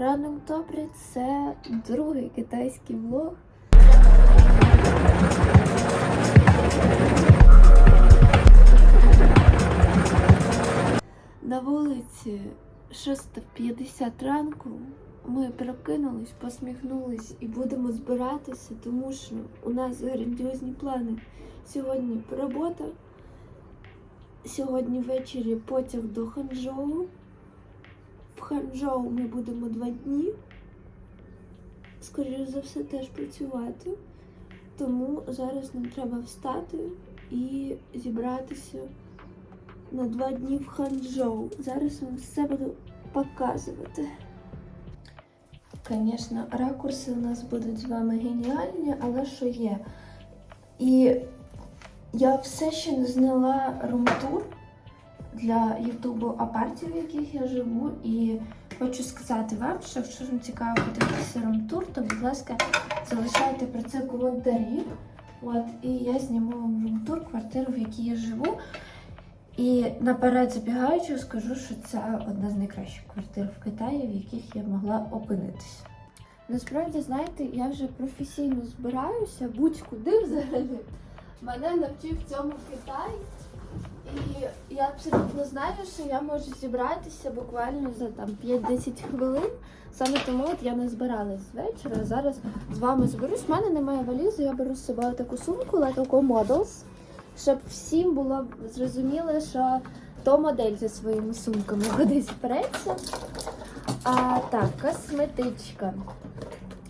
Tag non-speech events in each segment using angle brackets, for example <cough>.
Ранок добрий, це другий китайський влог. На вулиці 6.50 ранку. Ми прокинулись, посміхнулись і будемо збиратися, тому що у нас грандіозні плани. Сьогодні робота. Сьогодні ввечері потяг до Ханчжоу. В Ханчжоу ми будемо два дні. Скоріше за все, теж працювати. Тому зараз нам треба встати і зібратися на два дні в Ханчжоу. Зараз вам все буду показувати. Звісно, ракурси у нас будуть з вами геніальні, але що є? І я все ще не зняла румтур для Ютубу апартів, в яких я живу. І хочу сказати вам, що якщо вам цікаво подивитися румтур, то, будь ласка, залишайте про це коментарі. От, і я зніму вам румтур, квартиру, в якій я живу. І наперед забігаючи, скажу, що це одна з найкращих квартир в Китаї, в яких я могла опинитися. Насправді, знаєте, я вже професійно збираюся, будь-куди взагалі. Мене навчив цьому Китай. І я абсолютно знаю, що я можу зібратися буквально за там 5-10 хвилин. Саме тому от я не збиралась з вечора. Зараз з вами зберусь. У мене немає валізи, я беру з собою таку сумку Lego Models, щоб всім було зрозуміло, що то модель зі своїми сумками кудись впереться. А так, косметичка.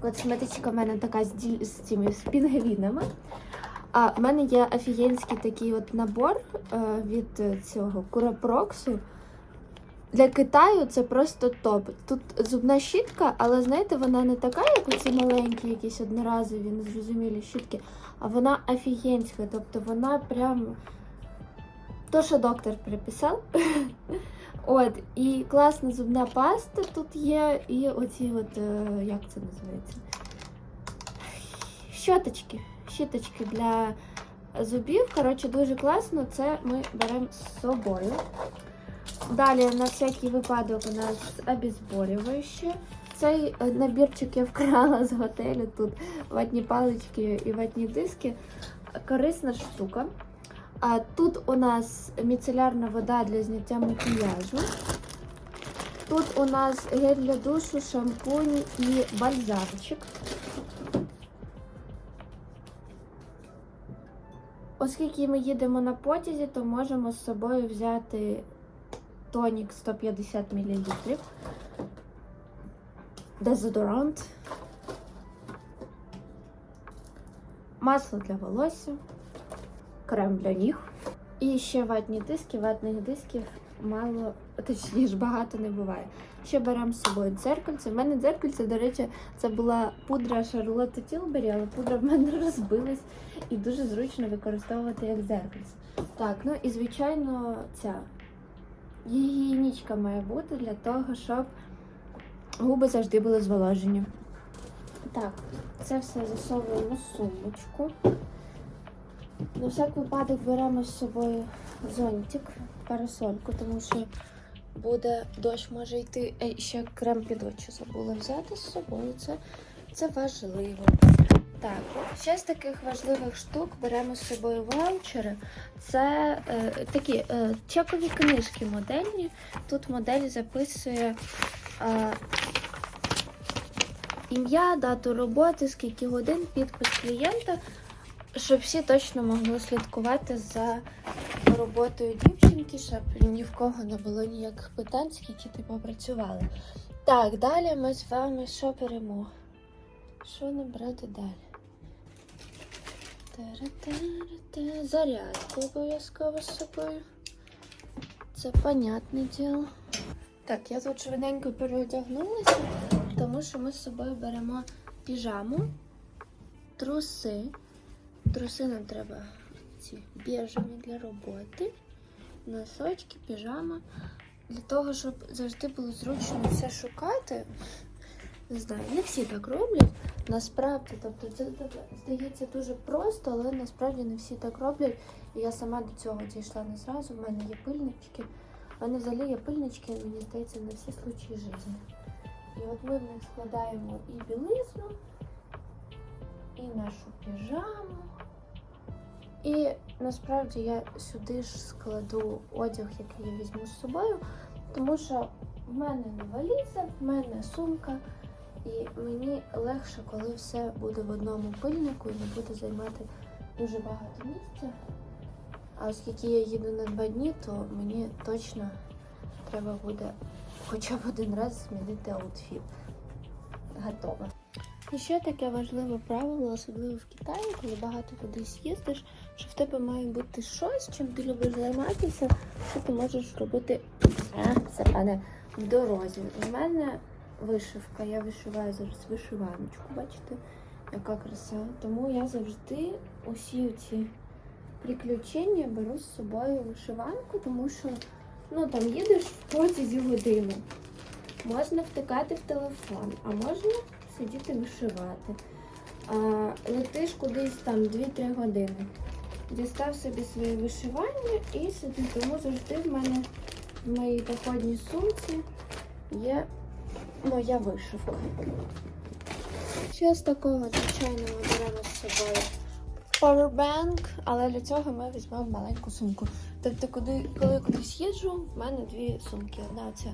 Косметичка в мене така з, з цими з пінгвінами. А в мене є офігенський такий от набор е, від е, цього Куропроксу. Для Китаю це просто топ. Тут зубна щітка, але знаєте, вона не така, як оці маленькі, якісь одноразові, незрозумілі щітки, а вона офігенська. Тобто вона прям то, що доктор приписав. <laughs> От, і класна зубна паста тут є, і оці от, е, як це називається? Щоточки. Щіточки для зубів. Коротше, дуже класно. Це ми беремо з собою. Далі, на всякий випадок, у нас обезболююче. Цей е, набірчик я вкрала з готелю. Тут ватні палички і ватні диски. Корисна штука. А тут у нас міцелярна вода для зняття макіяжу. Тут у нас гель для душу, шампунь і бальзамчик. Оскільки ми їдемо на потязі, то можемо з собою взяти тонік 150 мл, дезодорант, масло для волосся, крем для ніг. І ще ватні диски. Ватних дисків мало, точніше, багато не буває. Ще беремо з собою дзеркальце. У мене дзеркальце, до речі, це була пудра Шарлотти Тілбері, але пудра в мене <laughs> розбилась і дуже зручно використовувати як дзеркальце. Так, ну і звичайно, ця гігієнічка має бути для того, щоб губи завжди були зволожені. Так, це все засовуємо в сумочку. На всяк випадок беремо з собою зонтик, парасольку, тому що буде дощ може йти. Ей, ще крем під очі забула взяти з собою. Це, це важливо. Так, ще з таких важливих штук беремо з собою ваучери. Це е, такі е, чекові книжки модельні. Тут модель записує е, ім'я, дату роботи, скільки годин, підпис клієнта, щоб всі точно могли слідкувати за роботою дівчинки, щоб ні в кого не було ніяких питань, скільки ти попрацювала. Так, далі ми з вами що беремо? Що нам брати далі? Зарядку обов'язково з собою. Це понятне діло. Так, я тут швиденько переодягнулася, тому що ми з собою беремо піжаму, труси. Труси нам треба ці біжеві для роботи, носочки, піжама. Для того, щоб завжди було зручно все шукати. Не знаю, не всі так роблять. Насправді, тобто це здається дуже просто, але насправді не всі так роблять. І я сама до цього дійшла не зразу. У мене є пильнички. У мене взагалі є пильнички, мені здається, на всі случаї життя. І от ми в них складаємо і білизну, і нашу піжаму. І насправді я сюди ж складу одяг, який я візьму з собою, тому що в мене не валіза, в мене сумка, і мені легше, коли все буде в одному пильнику і не буде займати дуже багато місця. А оскільки я їду на два дні, то мені точно треба буде хоча б один раз змінити аутфіт. Готово. І ще таке важливе правило, особливо в Китаї, коли багато кудись їздиш, що в тебе має бути щось, чим ти любиш займатися, що ти можеш робити це пане, в дорозі. У мене вишивка, я вишиваю зараз вишиваночку, бачите, яка краса. Тому я завжди усі ці приключення беру з собою вишиванку, тому що ну, там їдеш в потязі годину. Можна втикати в телефон, а можна сидіти вишивати. А, летиш кудись там 2-3 години. Дістав собі своє вишивання і сиди. Тому завжди в мене в моїй походній сумці є моя вишивка. Ще з такого, звичайно, ми беремо з собою powerbank, але для цього ми візьмемо маленьку сумку. Тобто, куди, коли кудись їжджу, в мене дві сумки. Одна ця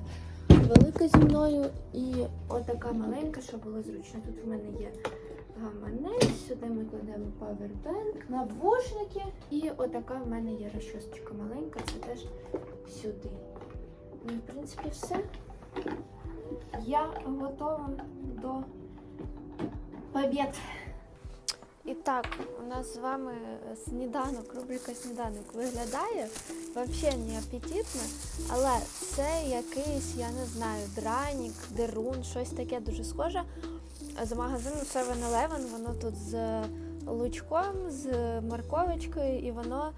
велика зі мною і отака маленька, щоб було зручно. Тут в мене є гаманець, сюди ми кладемо павербенк, навушники і отака в мене є розчосочка маленька, це теж сюди. Ну, в принципі, все. Я готова до побід. І так, у нас з вами сніданок, рубрика сніданок виглядає взагалі не апетитно, але це якийсь, я не знаю, дранік, дерун, щось таке дуже схоже. З магазину 7-Eleven, воно тут з лучком, з морковочкою, і воно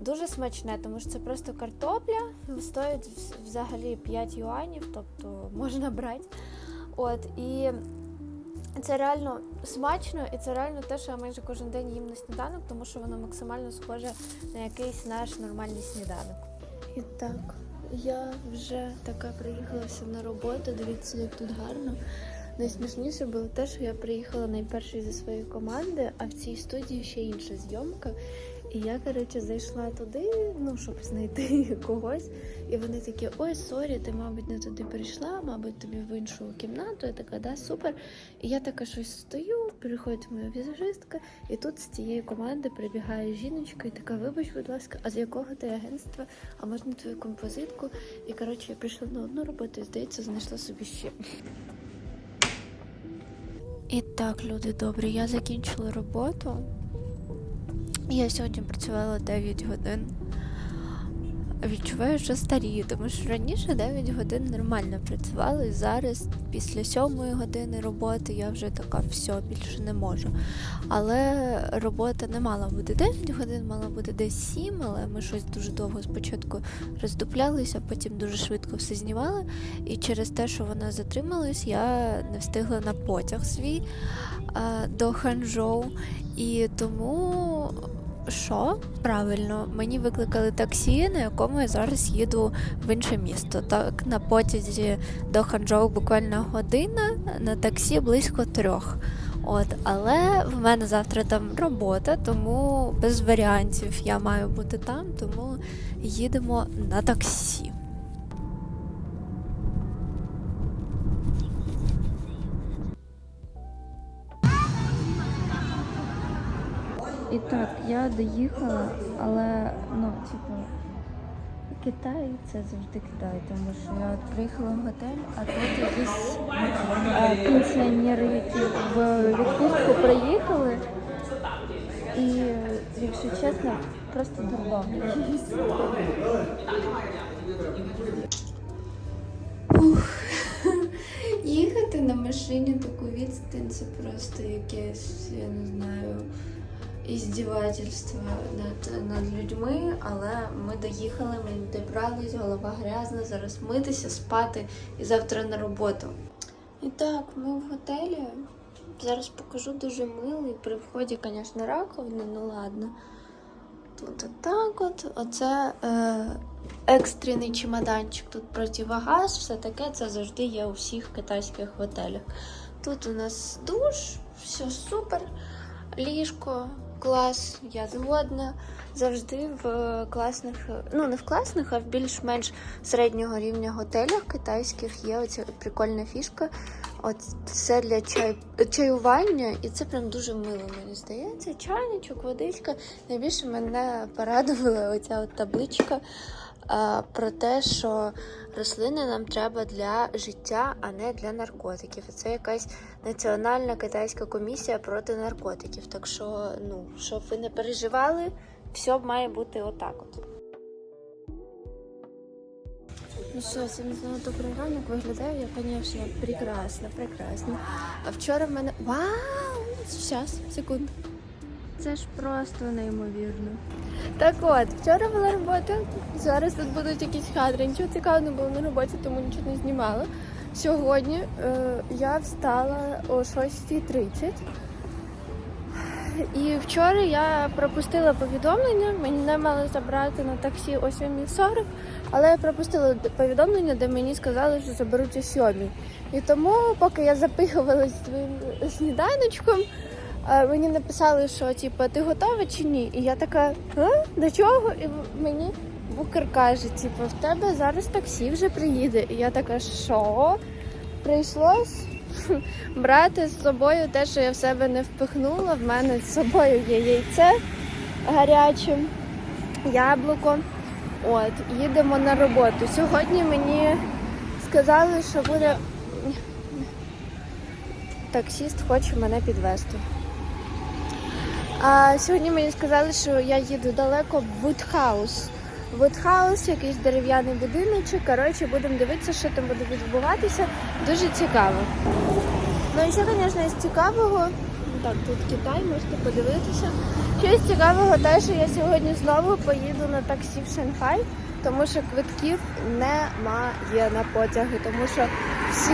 дуже смачне, тому що це просто картопля, стоїть взагалі 5 юанів, тобто можна брати. От, і це реально смачно, і це реально те, що я майже кожен день їм на сніданок, тому що воно максимально схоже на якийсь наш нормальний сніданок. І так, я вже така приїхалася на роботу. Дивіться, як тут гарно. Найсмішніше було те, що я приїхала найпершою зі своєї команди, а в цій студії ще інша зйомка. І я, коротше, зайшла туди, ну, щоб знайти <laughs> когось. І вони такі, ой, сорі, ти, мабуть, не туди прийшла, мабуть, тобі в іншу кімнату. Я така, да, супер. І я така щось стою, приходить моя візажистка, і тут з цієї команди прибігає жіночка і така, вибач, будь ласка, а з якого ти агентства? А можна твою композитку? І коротше, я прийшла на одну роботу і здається, знайшла собі ще. І так, люди добрі, я закінчила роботу. Я сьогодні працювала 9 годин. Відчуваю, що старію, тому що раніше 9 годин нормально працювала, і зараз, після 7 години роботи, я вже така все більше не можу. Але робота не мала бути 9 годин, мала бути десь 7, але ми щось дуже довго спочатку роздуплялися, потім дуже швидко все знімали. І через те, що вона затрималась, я не встигла на потяг свій а, до Ханчжоу. І тому що правильно, мені викликали таксі, на якому я зараз їду в інше місто. Так, на потязі до Ханчжоу буквально година, на таксі близько трьох. От, але в мене завтра там робота, тому без варіантів я маю бути там, тому їдемо на таксі. І так, я доїхала, але ну, типу, Китай це завжди Китай, тому що я от приїхала в готель, а тут якісь е, пенсіонери, які в відпустку приїхали. І, якщо чесно, просто дурдом. <laughs> Їхати на машині таку відстань це просто якесь, я не знаю, іздівательство над, над людьми, але ми доїхали, ми добрались, голова грязна, зараз митися, спати і завтра на роботу. І так, ми в готелі. Зараз покажу дуже милий. При вході, звісно, раковина, ну ладно. Тут отак от. Оце е, екстрений чемоданчик. Тут противогаз, все таке. Це завжди є у всіх китайських готелях. Тут у нас душ, все супер. Ліжко, клас, я згодна. Завжди в класних, ну не в класних, а в більш-менш середнього рівня готелях китайських є оця прикольна фішка. От все для чай, чаювання, і це прям дуже мило, мені здається. Чайничок, водичка. Найбільше мене порадувала оця от табличка про те, що рослини нам треба для життя, а не для наркотиків. Це якась національна китайська комісія проти наркотиків. Так що, ну, щоб ви не переживали, все має бути отак от. Ну що, всім знову добрий ранок. Виглядаю я, звісно, прекрасно, прекрасно. А вчора в мене. Вау! Зараз, секунду. Це ж просто неймовірно. Так от, вчора була робота. Зараз тут будуть якісь кадри. Нічого цікавого не було на роботі, тому нічого не знімала. Сьогодні е, я встала о 6.30. І вчора я пропустила повідомлення. Мене мали забрати на таксі о 7.40, але я пропустила повідомлення, де мені сказали, що заберуть о 7. І тому, поки я запихувалась своїм сніданочком, мені написали, що типу, ти готова чи ні? І я така, а? до чого? І мені букер каже, типу, в тебе зараз таксі вже приїде. І я така, що? Прийшлось <laughs> брати з собою те, що я в себе не впихнула. В мене з собою є яйце гаряче, яблуко. От, їдемо на роботу. Сьогодні мені сказали, що буде. Таксіст хоче мене підвезти. А сьогодні мені сказали, що я їду далеко в Вудхаус. Вудхаус, якийсь дерев'яний будиночок. Коротше, будемо дивитися, що там буде відбуватися. Дуже цікаво. Ну і ще, звісно, із цікавого. Так, тут Китай, можете подивитися. Щось цікавого, те, що я сьогодні знову поїду на таксі в Шанхай, тому що квитків немає на потяги, тому що всі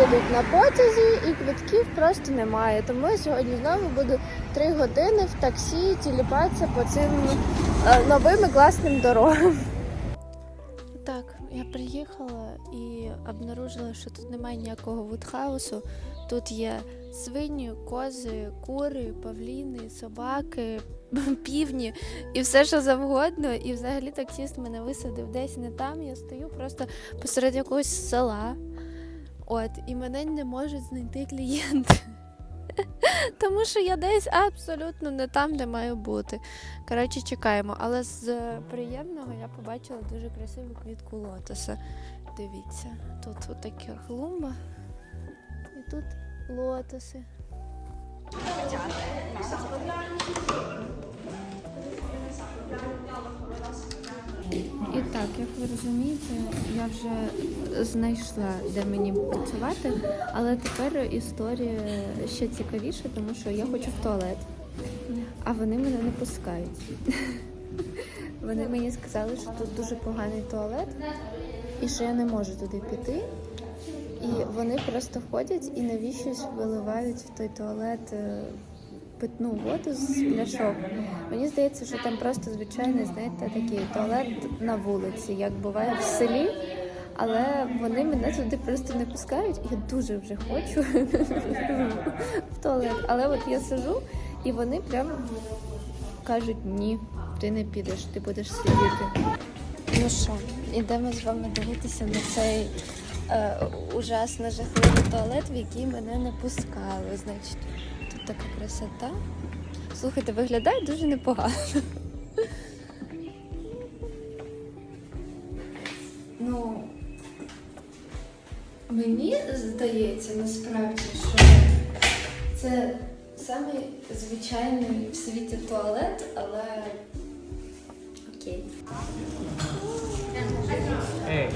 їдуть на потязі і квитків просто немає. Тому я сьогодні знову буду три години в таксі тіліпатися по цим е, новим і класним дорогам. Так, я приїхала і обнаружила, що тут немає ніякого вудхаусу. Тут є свині, кози, кури, павліни, собаки, <laughs> півні і все, що завгодно. І взагалі таксіст мене висадив десь не там. Я стою просто посеред якогось села. От, і мене не можуть знайти клієнти. <laughs> Тому що я десь абсолютно не там, де маю бути. Коротше, чекаємо. Але з приємного я побачила дуже красиву квітку лотоса. Дивіться, тут отака клумба. І тут лотоси. Так, як ви розумієте, я вже знайшла, де мені працювати, але тепер історія ще цікавіша, тому що я хочу в туалет, а вони мене не пускають. <laughs> Вони мені сказали, що тут дуже поганий туалет і що я не можу туди піти. І вони просто ходять і навіщось виливають в той туалет е, питну воду з пляшок. Мені здається, що там просто звичайний, знаєте, такий туалет на вулиці, як буває в селі. Але вони мене туди просто не пускають. Я дуже вже хочу в туалет. Але от я сижу, і вони прямо кажуть: ні, ти не підеш, ти будеш сидіти. Ну що, ідемо з вами дивитися на цей е, ужасно жахливий туалет, в який мене не пускали. Значить, тут така красота. Слухайте, виглядає дуже непогано. Ну, мені здається насправді, що це самий звичайний в світі туалет, але окей. Hey,